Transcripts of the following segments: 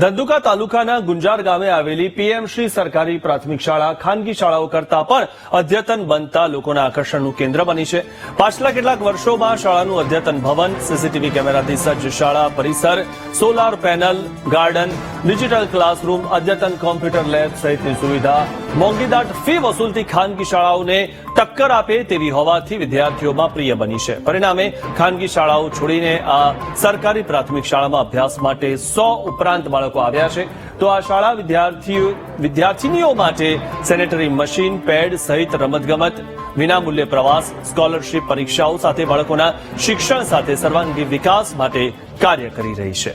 ધંધુકા તાલુકાના ગુંજાર ગામે આવેલી પીએમશ્રી સરકારી પ્રાથમિક શાળા ખાનગી શાળાઓ કરતા પણ અદ્યતન બનતા લોકોના આકર્ષણનું કેન્દ્ર બની છે. પાછલા કેટલાક વર્ષોમાં શાળાનું અદ્યતન ભવન, સીસીટીવી કેમેરાથી સજ્જ શાળા, પરિસર, solar panel, garden, digital classroom, અદ્યતન કોમ્પ્યુટર લેબ સહિતની સુવિધા મોંઘીદાટ ફી વસૂલતી ખાનગી શાળાઓને ટક્કર આપે તેવી હોવાથી વિદ્યાર્થીઓમાં પ્રિય બની છે. પરિણામે ખાનગી શાળાઓ છોડીને આ સરકારી પ્રાથમિક શાળામાં અભ્યાસ માટે સો ઉપરાંત બાળકો આવ્યા છે. તો આ શાળા વિદ્યાર્થીઓ વિદ્યાર્થીનીઓ માટે સેનેટરી મશીન પેડ સહિત રમતગમત, વિનામૂલ્યે પ્રવાસ સ્કોલરશીપ પરીક્ષાઓ સાથે બાળકોના શિક્ષણ સાથે સર્વાંગી વિકાસ માટે કાર્ય કરી રહી છે.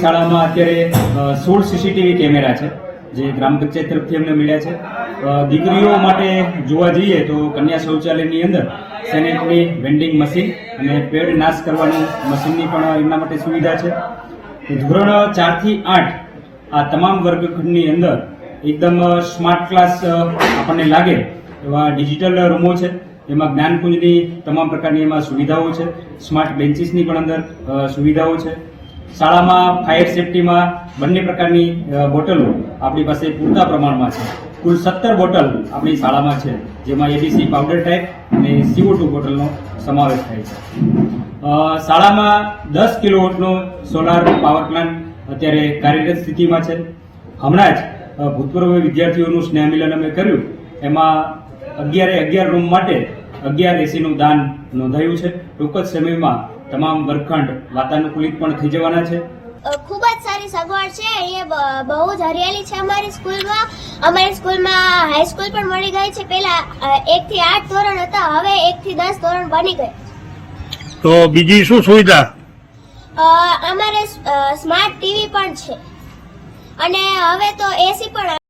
શાળામાં અત્યારે સોળ સીસીટીવી કેમેરા છે. જે ગ્રામ પંચાયત તરફથી અમને મળ્યા છે. દીકરીઓ માટે જોવા જઈએ તો કન્યા શૌચાલયની અંદર સેનેટરી વેન્ડિંગ મશીન અને પેડ નાશ કરવાની મશીનની પણ એમના માટે સુવિધા છે. ધોરણ ચારથી આઠ આ તમામ વર્ગખંડની અંદર એકદમ સ્માર્ટ ક્લાસ આપણને લાગે એવા ડિજિટલ રૂમો છે. એમાં જ્ઞાનકુંજની તમામ પ્રકારની એમાં સુવિધાઓ છે. સ્માર્ટ બેન્ચીસની પણ અંદર સુવિધાઓ છે. શાળામાં ફાયર સેફટીમાં બંને પ્રકારની બોટલો આપણી પાસે પૂરતા પ્રમાણમાં છે. કુલ સત્તર બોટલ આપણી શાળામાં છે, જેમાં એબીસી પાવડર ટાઈપ અને સીઓ ટુ બોટલનો સમાવેશ થાય છે. શાળામાં દસ કિલોવોટનો સોલાર પાવર પ્લાન્ટ અત્યારે કાર્યરત સ્થિતિમાં છે. હમણાં જ ભૂતપૂર્વ વિદ્યાર્થીઓનું સ્નેહમિલન અમે કર્યું. એમાં અગિયારે અગિયાર રૂમ માટે અગિયાર એસીનું દાન નોંધાયું છે. ટૂંક જ સમયમાં તમામ વર્ગખંડ વાતાનુકૂલિત પણ થઈ જવાના છે? ખૂબ જ સારી સગવડ છે. એ બહુ જ હરિયાળી છે અમારી સ્કૂલમાં. અમારી સ્કૂલમાં હાઈસ્કૂલ પણ મળી ગઈ છે. પહેલા એક થી આઠ ધોરણ હતા. હવે એક થી દસ ધોરણ બની ગઈ. તો બીજી શું સુવિધા? અમારે સ્માર્ટ ટીવી પણ છે. અને હવે તો એસી પણ